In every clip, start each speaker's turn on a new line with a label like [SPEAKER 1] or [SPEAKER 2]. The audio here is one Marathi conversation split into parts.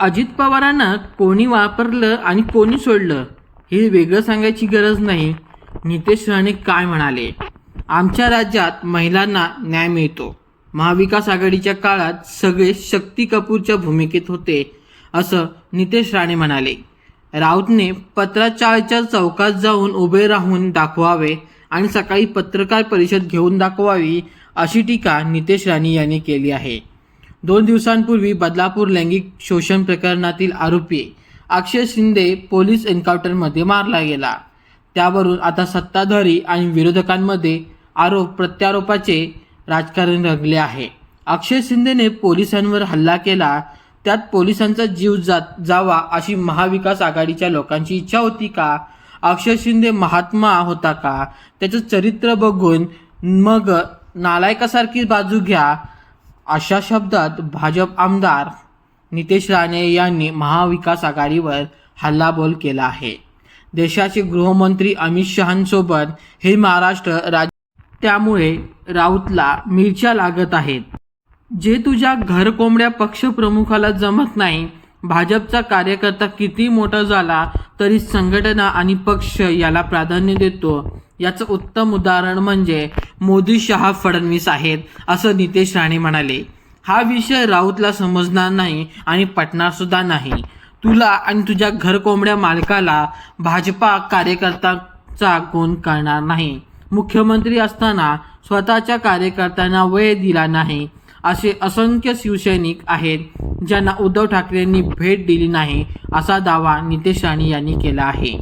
[SPEAKER 1] अजित पवारांना कोणी वापरलं आणि कोणी सोडलं हे वेगळं सांगायची गरज नाही. नितेश राणे काय म्हणाले? आमच्या राज्यात महिलांना न्याय मिळतो. महाविकास आघाडीच्या काळात सगळे शक्ती कपूरच्या भूमिकेत होते असं नितेश राणे म्हणाले. राऊतने पत्राचारच्या चौकात जाऊन उभे राहून दाखवावे आणि सकाळी पत्रकार परिषद घेऊन दाखवावी अशी टीका नितेश राणे यांनी केली आहे. दोन दिवसांपूर्वी बदलापूर लैंगिक शोषण प्रकरणातील आरोपी अक्षय शिंदे पोलीस एन्काउंटरमध्ये मारला गेला. त्यावरून आता सत्ताधारी आणि विरोधकांमध्ये आरोप प्रत्यारोपाचे राजकारण रंगले आहे. अक्षय शिंदेने पोलिसांवर हल्ला केला. त्यात पोलिसांचा जीव जात जावा अशी महाविकास आघाडीच्या लोकांची इच्छा होती का? अक्षय शिंदे महात्मा होता का? त्याचं चरित्र बघून मग नालायकासारखी बाजू घ्या. अशा शब्दात भाजप आमदार नितेश राणे यांनी महाविकास आघाडीवर हल्लाबोल केला आहे. देशाचे गृहमंत्री अमित शहांसोबत हे महाराष्ट्र राज्य त्यामुळे राऊतला मिरच्या लागत आहेत. जे तुझ्या घर कोंबड्या पक्षप्रमुखाला जमत नाही भाजपचा कार्यकर्ता किती मोठा झाला तरी संघटना आणि पक्ष याला प्राधान्य देतो. याचं उत्तम उदाहरण म्हणजे मोदी शहा फडणवीस आहेत असं नितेश राणे म्हणाले. हा विषय राऊतला समजणार नाही आणि पटणार सुद्धा नाही. तुला आणि तुझ्या घरकोंबड्या मालकाला भाजपा कार्यकर्त्याचा गुण करणार नाही. मुख्यमंत्री असताना स्वतःच्या कार्यकर्त्यांना वेळ दिला नाही. असे असंख्य शिवसैनिक आहेत ज्यांना उद्धव ठाकरेंनी भेट दिली नाही असा दावा नितेश राणे यांनी केला आहे.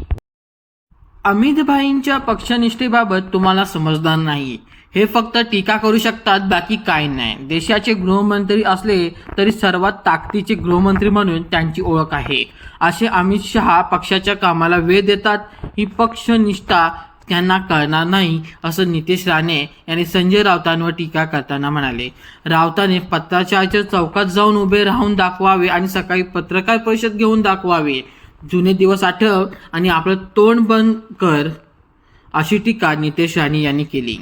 [SPEAKER 1] अमित भाईंच्या पक्षनिष्ठेबाबत तुम्हाला समजणार नाही. हे फक्त टीका करू शकतात बाकी काय नाही. देशाचे गृहमंत्री असले तरी सर्वात ताकदीचे गृहमंत्री म्हणून त्यांची ओळख आहे. असे अमित शहा पक्षाच्या कामाला वेळ देतात ही पक्षनिष्ठा त्यांना कळणार नाही असं नितेश राणे यांनी संजय राऊतांवर टीका करताना म्हणाले. राऊताने पत्राचारच्या चौकात जाऊन उभे राहून दाखवावे आणि सकाळी पत्रकार परिषद घेऊन दाखवावे. जुने दिवस आठव आणि आपलं तोंड बंद कर अशी टीका नितेश राणे यांनी केली.